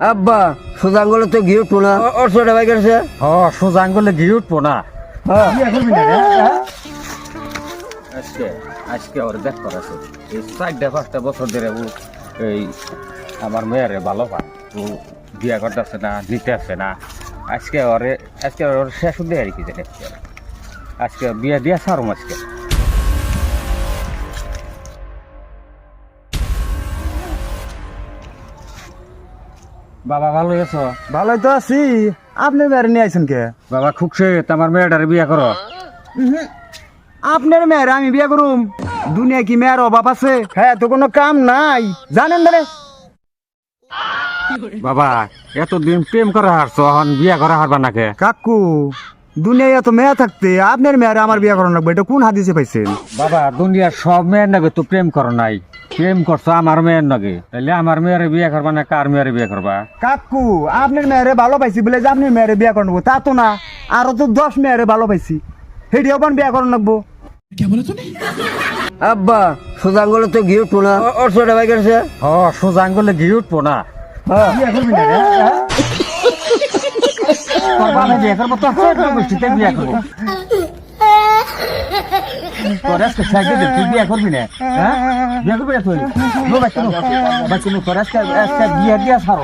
আব্বা সুজাঙ্গলে তো গিয়ে উঠবো না। ওর ছোট ভাই গেছে ও সোজা আঙ্গুলে গিয়ে উঠবো না। হ্যাঁ। আজকে আজকে ওর দেখ করাছে এই চারটা পাঁচটা বছর ধরে ও এই আমার মেয়েরে ভালো পায় ও বিয়া করতেছে না নিতে আসছে না। আজকে ওরে আজকে ওর শেষ দিয়ে আর কি আজকে বিয়া দিয়া সারম আজকে। বাবা ভালো আছো? ভালোই তো আছি। আপনি মেয়ের নিয়ে আইছেন কে? বাবা খুকছে আমার মেয়েটারে বিয়া করো। আপনার মেয়ের আমি বিয়ে করুম। দুনিয়া কি মেয়ের অভাব আছে? হ্যাঁ তো কোনো কাম নাই। জানেন না রে বাবা এতদিন প্রেম করা হারছো এখন বিয়া করা হারবা নাকে? কাকু দুনিয়ায় এত মেয়ে থাকতে আপনার মেয়ের আমার বিয়ে করানো লাগবে এটা কোন হাদিসে পাইছেন? বাবা দুনিয়ার সব মেয়ের নাগে তো প্রেম করো নাই। প্রেম করছ আমার মেয়ের নাগে তাহলে আমার মেয়ের বিয়ে করবা না কার মেয়ের বিয়ে করবা? কাকু আপনার মেয়েরে ভালো পাইছি বলে যে আপনার মেয়েরে বিয়ে করব তা তো না। আরও তো দশ মেয়েরে ভালো পাইছি। হেডি ওপন বিয়ে করানো লাগবো? আব্বা সুজাঙ্গলে তো গিয়ে উঠবো না। ওর ছোট ভাই গেছে? ও সোজা আঙ্গুলে গিয়ে উঠবো না। হ্যাঁ। বিয়ে করবি না হ্যাঁ? করবা না বিয়ে করব তো বিয়ে করব। তোর আজকে সাইকেল তুই বিয়ে করবি না হ্যাঁ? বিয়ে করবি না তুই? নো বাচ্চা নো বাচ্চা নো তোর আজকে আজকে বিয়ে দিয়া সারো